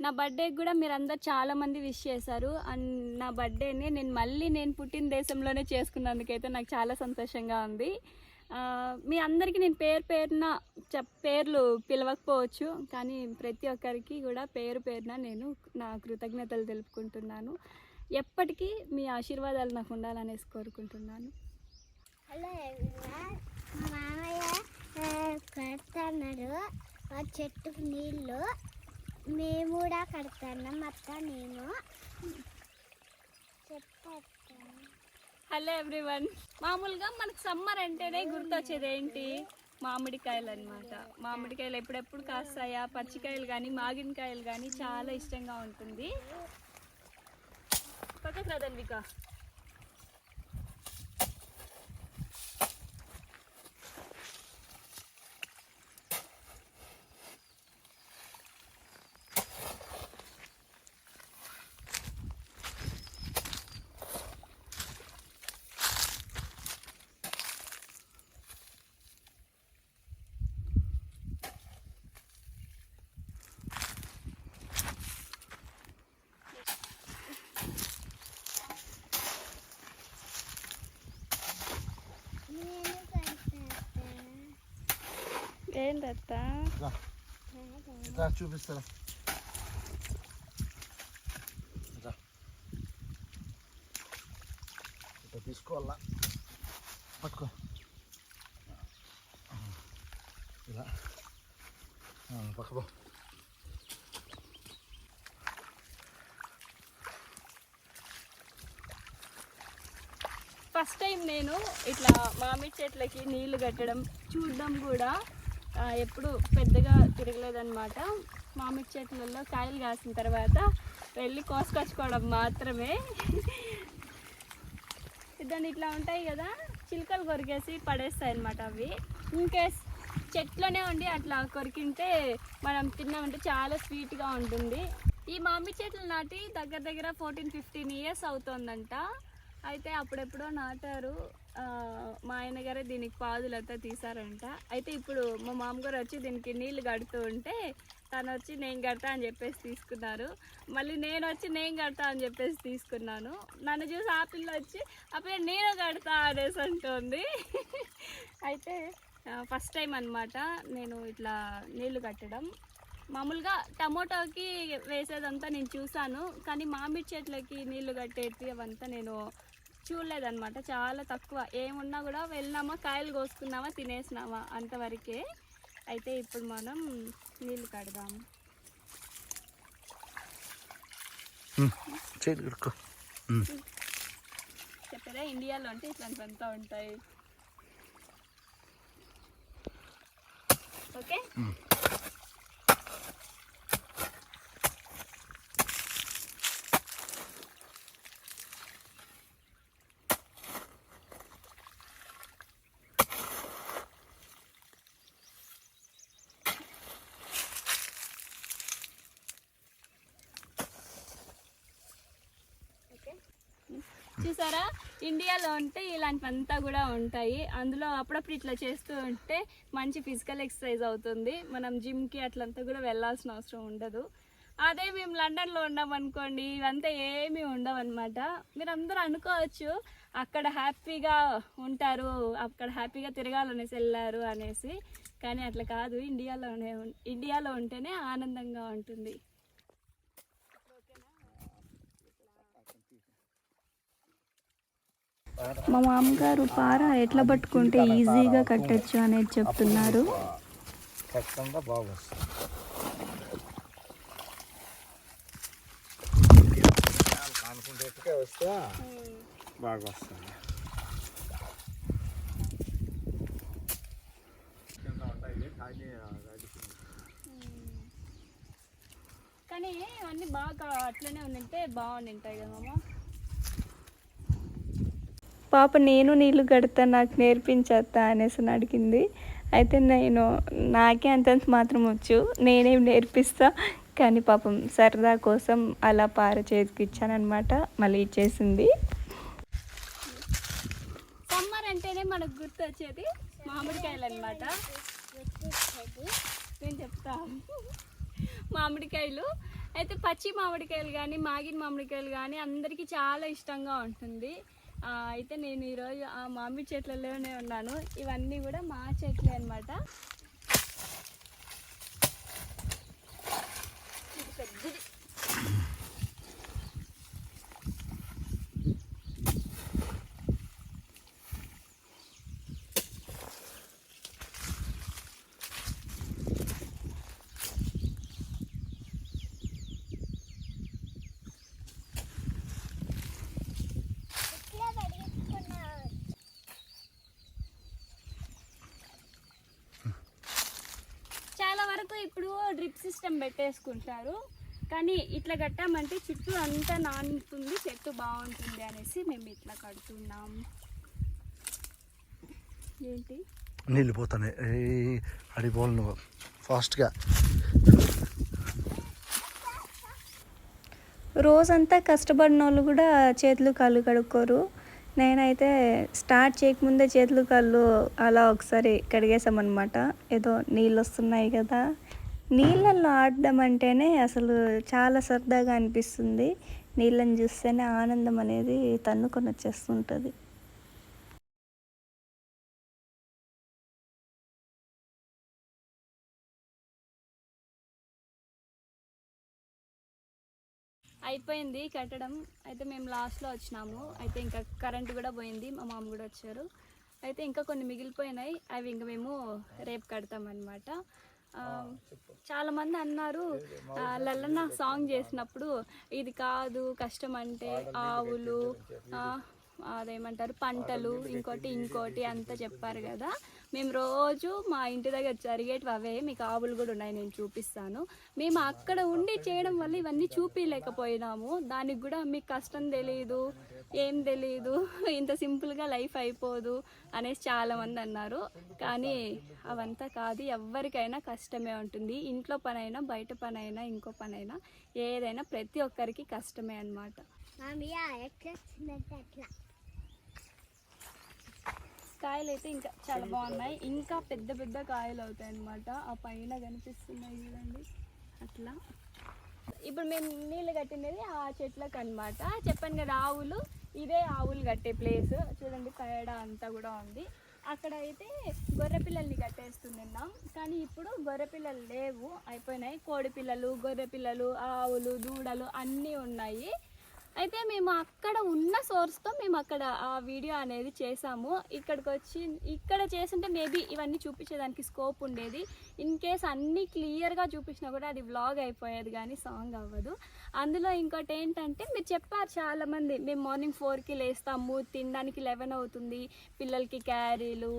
నా బర్త్డేకి కూడా మీరు అందరు చాలా మంది విష్ చేశారు. అండ్ నా బర్త్డేని నేను మళ్ళీ నేను పుట్టిన దేశంలోనే చేసుకున్నందుకైతే నాకు చాలా సంతోషంగా ఉంది. మీ అందరికీ నేను పేరు పేరున చెప్ పేర్లు పిలవకపోవచ్చు కానీ ప్రతి ఒక్కరికి కూడా పేరు పేరున నేను నా కృతజ్ఞతలు తెలుపుకుంటున్నాను. ఎప్పటికీ మీ ఆశీర్వాదాలు నాకు ఉండాలనేసి కోరుకుంటున్నాను. హలో మా మామయ్య ఆ, ఆ చెట్టుకు నీళ్ళు. మేము కూడా కడుతున్నాం అత్త నేను. Hello everyone. మామూలుగా మనకు సమ్మర్ అంటేనే గుర్తొచ్చేది ఏంటి? మామిడికాయలు అనమాట మామిడికాయలు ఎప్పుడెప్పుడు కాస్తాయా? పచ్చికాయలు కానీ మాగినకాయలు కానీ చాలా ఇష్టంగా ఉంటుంది. పక్కకు రాదన్విక నేను కడతా ఏంటత్తా రా, చూపిస్తారా. ఇట్లా తీసుకోవాలా? పట్టుకో. ఇలా. పక్కపో ఫస్ట్ టైం నేను ఇట్లా మామిడి చెట్లకి నీళ్ళు కట్టడం చూడడం కూడా ఎప్పుడు పెద్దగా తిరగలేదన్నమాట. మామిడి చెట్లలో కాయలు కాసిన తర్వాత వెళ్ళి కోసుకొచ్చుకోవడం మాత్రమే. దాన్ని ఇట్లా ఉంటాయి కదా చిలుకలు కొరికేసి పడేస్తాయి అన్నమాట అవి ఇన్కేస్ చెట్లోనే ఉండి అట్లా కొరికింటే మనం తిన్నామంటే చాలా స్వీట్గా ఉంటుంది. ఈ మామిడి చెట్లు నాటి దగ్గర దగ్గర ఫోర్టీన్ ఫిఫ్టీన్ ఇయర్స్ అవుతోందంట. అయితే అప్పుడెప్పుడో నాటారు. మా ఆయన గారే దీనికి పాదులంతా తీసారంట అయితే ఇప్పుడు మా మామగారు వచ్చి దీనికి నీళ్ళు కడుతూ ఉంటే తను వచ్చి నేను కడతా అని చెప్పేసి తీసుకున్నారు. మళ్ళీ నేను వచ్చి నేను కడతా అని చెప్పేసి తీసుకున్నాను. నన్ను చూసి ఆ పిల్ల వచ్చి అప్పుడు నేను కడతా అనేసి అంటుంది. అయితే ఫస్ట్ టైం అనమాట నేను ఇట్లా నీళ్ళు కట్టడం. మామూలుగా టమోటాకి వేసేదంతా నేను చూసాను కానీ మామిడి చెట్లకి నీళ్ళు కట్టేటి అవంతా నేను చూడలేదన్నమాట. చాలా తక్కువ. ఏమున్నా కూడా వెళ్ళినామా కాయలు కోసుకున్నామా తినేసినామా అంతవరకే. అయితే ఇప్పుడు మనం నీళ్ళు కడదాము చేతి కడుక్కో. చెప్పారా ఇండియాలో అంటే ఇట్లాంటివంతా ఉంటాయి. ఓకే? చూసారా? ఇండియాలో ఉంటే ఇలాంటివంతా కూడా ఉంటాయి. అందులో అప్పుడప్పుడు ఇట్లా చేస్తూ ఉంటే మంచి ఫిజికల్ ఎక్సర్సైజ్ అవుతుంది. మనం జిమ్కి అట్లంతా కూడా వెళ్ళాల్సిన అవసరం ఉండదు. అదే మేము లండన్లో ఉన్నాం అనుకోండి ఇవంతా ఏమీ ఉండవు అనమాట మీరు అందరూ అనుకోవచ్చు అక్కడ హ్యాపీగా ఉంటారు అక్కడ హ్యాపీగా తిరగాలనేసి వెళ్ళారు అనేసి. కానీ అట్లా కాదు ఇండియాలోనే ఇండియాలో ఉంటేనే ఆనందంగా ఉంటుంది. మా మామగారు పార ఎట్లా పట్టుకుంటే ఈజీగా కట్టచ్చు అనేది చెప్తున్నారు. ఖచ్చితంగా వస్తే బాగా వస్తుంది కానీ అన్నీ బాగా అట్లనే ఉండింటే బాగుండింటాయి కదా మామ. పాప నేను నీళ్ళు కడతా నాకు నేర్పించేస్తా అనేసి అడిగింది. అయితే నేను నాకే అంతంత మాత్రం వచ్చు. నేనేం నేర్పిస్తా? కానీ పాపం సరదా కోసం అలా పార చేతికి ఇచ్చానమాట మళ్ళీ ఇచ్చేసింది. సమ్మర్ అంటేనే మనకు గుర్తు వచ్చేది మామిడికాయలు అనమాట నేను చెప్తా. మామిడికాయలు. అయితే పచ్చి మామిడికాయలు కానీ మాగిన మామిడికాయలు కానీ అందరికీ చాలా ఇష్టంగా ఉంటుంది. అయితే నేను ఈరోజు ఆ మామిడి చెట్లలోనే ఉన్నాను. ఇవన్నీ కూడా మా చెట్లే అనమాట ఇది పెద్దది ఇట్లా పడిగెత్తుకున్నావు చాలా వరకు ఇప్పుడు డ్రిప్ సిస్టమ్ పెట్టేసుకుంటారు. కానీ ఇట్లా కట్టామంటే చుట్టూ అంతా నానుతుంది చెట్టు బాగుంటుంది అనేసి మేము ఇట్లా కడుతున్నాం. ఏంటి? నీళ్ళు పోతాయి అడిపోవాలి నువ్వు ఫాస్ట్గా. రోజంతా కష్టపడిన వాళ్ళు కూడా చేతులు కాళ్ళు కడుక్కోరు. నేనైతే స్టార్ట్ చేయకముందే చేతులు కాళ్ళు అలా ఒకసారి కడిగేసామన్నమాట ఏదో నీళ్ళు వస్తున్నాయి కదా. నీళ్ళల్లో ఆడడం అంటేనే అసలు చాలా సరదాగా అనిపిస్తుంది. నీళ్ళని చూస్తేనే ఆనందం అనేది తన్నుకొని వచ్చేస్తుంటుంది అయిపోయింది కట్టడం. అయితే మేము లాస్ట్లో వచ్చినాము. అయితే ఇంకా కరెంట్ కూడా పోయింది. మా మామ కూడా వచ్చారు. అయితే ఇంకా కొన్ని మిగిలిపోయినాయి. అవి ఇంకా మేము రేపు కడతామన్నమాట. చాలా మంది అన్నారు లల్లన్న సాంగ్ చేసినప్పుడు ఇది కాదు కష్టం అంటే ఆవులు అదేమంటారు పంటలు ఇంకోటి ఇంకోటి అంతా చెప్పారు కదా. మేము రోజు మా ఇంటి దగ్గర జరిగేటివి అవే మీకు ఆవులు కూడా ఉన్నాయి నేను చూపిస్తాను. మేము అక్కడ ఉండి చేయడం వల్ల ఇవన్నీ చూపించలేకపోయినాము దానికి కూడా మీకు కష్టం తెలియదు ఏం తెలియదు ఇంత సింపుల్గా లైఫ్ అయిపోదు అనేసి చాలామంది అన్నారు. కానీ అవంతా కాదు ఎవరికైనా కష్టమే ఉంటుంది. ఇంట్లో పనైనా బయట పనైనా ఇంకో పనైనా ఏదైనా ప్రతి ఒక్కరికి కష్టమే అన్నమాట మామయ్య ఎట్లా వచ్చిందంటే అట్లా కాయలు అయితే ఇంకా చాలా బాగున్నాయి. ఇంకా పెద్ద పెద్ద కాయలు అవుతాయి అన్నమాట ఆ పైన కనిపిస్తున్నాయి చూడండి. అట్లా. ఇప్పుడు మేము నీళ్ళు కట్టినది ఆ చెట్లకు అన్నమాట చెప్పాను కదా ఆవులు. ఇదే ఆవులు కట్టే ప్లేస్. చూడండి పేడ అంతా కూడా ఉంది. అక్కడ అయితే గొర్రె పిల్లల్ని కట్టేస్తున్నాం కానీ ఇప్పుడు గొర్రె పిల్లలు లేవు. అయిపోయినాయి. కోడి పిల్లలు గొర్రె పిల్లలు ఆవులు దూడలు అన్నీ ఉన్నాయి. అయితే మేము అక్కడ ఉన్న సోర్స్తో మేము అక్కడ ఆ వీడియో అనేది చేసాము. ఇక్కడికి వచ్చి ఇక్కడ చేసింటే మేబీ ఇవన్నీ చూపించేదానికి స్కోప్ ఉండేది. ఇన్ కేస్ అన్నీ క్లియర్గా చూపించినా కూడా అది వ్లాగ్ అయిపోయేది కానీ సాంగ్ అవ్వదు. అందులో ఇంకోటి ఏంటంటే మీరు చెప్పారు చాలామంది మేము మార్నింగ్ ఫోర్కి లేస్తాము తినడానికి లెవెన్ అవుతుంది పిల్లలకి క్యారీలు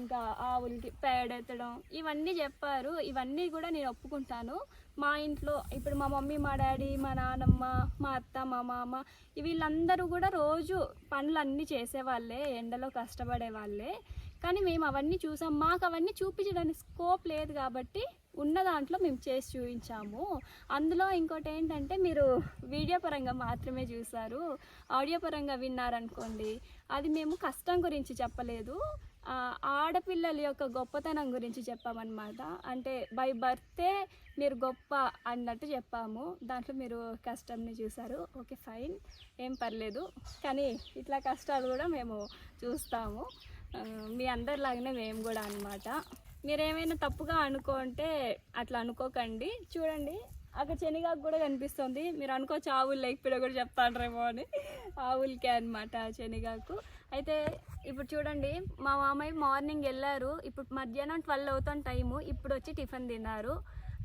ఇంకా ఆవులకి పేడెత్తడం ఇవన్నీ చెప్పారు. ఇవన్నీ కూడా నేను ఒప్పుకుంటాను. మా ఇంట్లో ఇప్పుడు మా మమ్మీ మా డాడీ మా నాన్నమ్మ మా అత్త మా మామ వీళ్ళందరూ కూడా రోజు పనులన్నీ చేసేవాళ్ళే ఎండలో కష్టపడే వాళ్ళే కానీ మేము అవన్నీ చూసాం. మాకు అవన్నీ చూపించడానికి స్కోప్ లేదు కాబట్టి ఉన్న దాంట్లో మేము చేసి చూపించాము. అందులో ఇంకోటి ఏంటంటే మీరు వీడియో పరంగా మాత్రమే చూసారు ఆడియో పరంగా విన్నారనుకోండి అది మేము కష్టం గురించి చెప్పలేదు. ఆడపిల్లల యొక్క గొప్పతనం గురించి చెప్పామన్నమాట. అంటే బై బర్తే మీరు గొప్ప అన్నట్టు చెప్పాము. దాంట్లో మీరు కష్టంని చూసారు ఓకే ఫైన్ ఏం పర్లేదు. కానీ ఇట్లా కష్టాలు కూడా మేము చూస్తాము. మీ అందరిలాగానే మేము కూడా అనమాట మీరేమైనా తప్పుగా అనుకుంటే అట్లా అనుకోకండి. చూడండి అక్కడ శనిగాకు కూడా కనిపిస్తుంది. మీరు అనుకోవచ్చు ఆవులు లేకపోయినా కూడా చెప్తాండ్రేమో అని. ఆవులకే అనమాట శనిగాకు. అయితే ఇప్పుడు చూడండి మా మామయ్య మార్నింగ్ వెళ్ళారు. ఇప్పుడు మధ్యాహ్నం ట్వెల్వ్ అవుతాం టైము ఇప్పుడు వచ్చి టిఫిన్ తిన్నారు.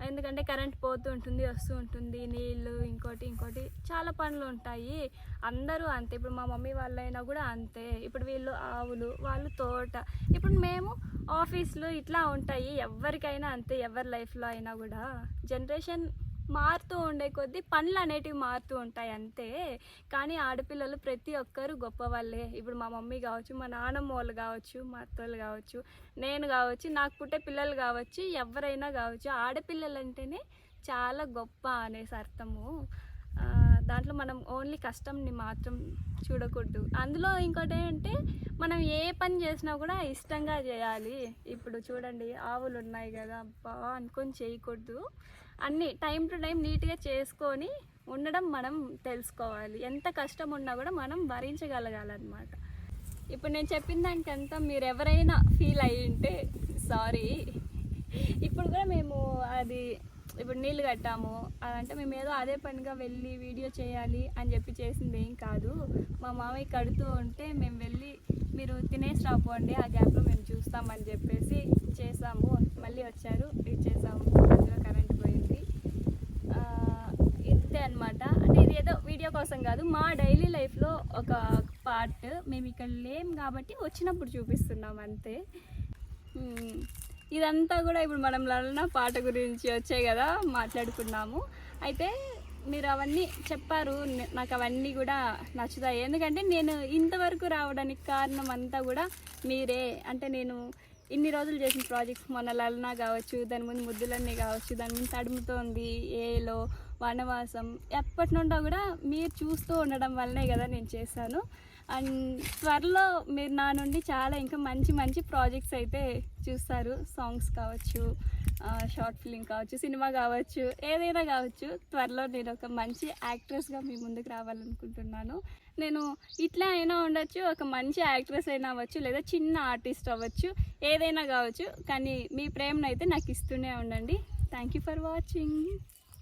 ఎందుకంటే కరెంట్ పోతూ ఉంటుంది వస్తూ ఉంటుంది నీళ్ళు ఇంకోటి ఇంకోటి చాలా పనులు ఉంటాయి. అందరూ అంతే. ఇప్పుడు మా మమ్మీ వాళ్ళైనా కూడా అంతే. ఇప్పుడు వీళ్ళు ఆవులు వాళ్ళు తోట. ఇప్పుడు మేము ఆఫీసులు ఇట్లా ఉంటాయి. ఎవరికైనా అంతే ఎవరి లైఫ్లో అయినా కూడా. జనరేషన్ మారుతూ ఉండే కొద్దీ పనులు అనేటివి మారుతూ ఉంటాయి అంతే. కానీ ఆడపిల్లలు ప్రతి ఒక్కరు గొప్ప వాళ్ళే ఇప్పుడు మా మమ్మీ కావచ్చు మా నాన్నమ్మ వాళ్ళు కావచ్చు మా అత్తోళ్ళు కావచ్చు నేను కావచ్చు నాకు పుట్టే పిల్లలు కావచ్చు ఎవరైనా కావచ్చు ఆడపిల్లలు అంటేనే చాలా గొప్ప అనేసి అర్థము. దాంట్లో మనం ఓన్లీ కష్టంని మాత్రం చూడకూడదు. అందులో ఇంకోటి ఏంటంటే మనం ఏ పని చేసినా కూడా ఇష్టంగా చేయాలి. ఇప్పుడు చూడండి ఆవులు ఉన్నాయి కదా బా అనుకొని చేయకూడదు. అన్నీ టైం టు టైం నీట్గా చేసుకొని ఉండడం మనం తెలుసుకోవాలి. ఎంత కష్టం ఉన్నా కూడా మనం భరించగలగాలన్నమాట. ఇప్పుడు నేను చెప్పిన దానికంతా మీరు ఎవరైనా ఫీల్ అయ్యి ఉంటే సారీ. ఇప్పుడు కూడా మేము అది ఇప్పుడు నీళ్ళు కట్టాము. అదంటే మేము ఏదో అదే పనిగా వెళ్ళి వీడియో చేయాలి అని చెప్పి చేసింది ఏం కాదు. మా మామయ్య కడుతూ ఉంటే మేము వెళ్ళి మీరు తినేసి రాపోండి ఆ గ్యాప్లో మేము చూస్తామని చెప్పేసి చేసాము మళ్ళీ వచ్చారు ఇచ్చేసాము అందులో కరెంట్ పోయింది ఆ, ఇంతే అనమాట అంటే ఇది ఏదో వీడియో కోసం కాదు మా డైలీ లైఫ్లో ఒక పార్ట్ మేము ఇక్కడ లేం కాబట్టి వచ్చినప్పుడు చూపిస్తున్నాం అంతే. ఇదంతా కూడా ఇప్పుడు మనం లలన పాట గురించి వచ్చాయి కదా మాట్లాడుకున్నాము. అయితే మీరు అవన్నీ చెప్పారు నాకు అవన్నీ కూడా నచ్చుతాయి. ఎందుకంటే నేను ఇంతవరకు రావడానికి కారణం అంతా కూడా మీరే. అంటే నేను ఇన్ని రోజులు చేసిన ప్రాజెక్ట్స్ మొన్న లలన కావచ్చు దాని ముందు ముద్దులన్నీ కావచ్చు దాని ముందు తడుముతోంది ఏలో వనవాసం ఎప్పటి నుండో కూడా మీరు చూస్తూ ఉండడం వల్లనే కదా నేను చేశాను. అండ్ త్వరలో మీరు నా నుండి చాలా ఇంకా మంచి మంచి ప్రాజెక్ట్స్ అయితే చూస్తారు. సాంగ్స్ కావచ్చు షార్ట్ ఫిలిం కావచ్చు సినిమా కావచ్చు ఏదైనా కావచ్చు. త్వరలో నేను ఒక మంచి యాక్ట్రెస్గా మీ ముందుకు రావాలనుకుంటున్నాను. నేను ఇట్లా అయినా ఉండొచ్చు ఒక మంచి యాక్ట్రెస్ అయినా అవ్వచ్చు లేదా చిన్న ఆర్టిస్ట్ అవ్వచ్చు ఏదైనా కావచ్చు. కానీ మీ ప్రేమను అయితే నాకు ఇస్తూనే ఉండండి. Thank you for watching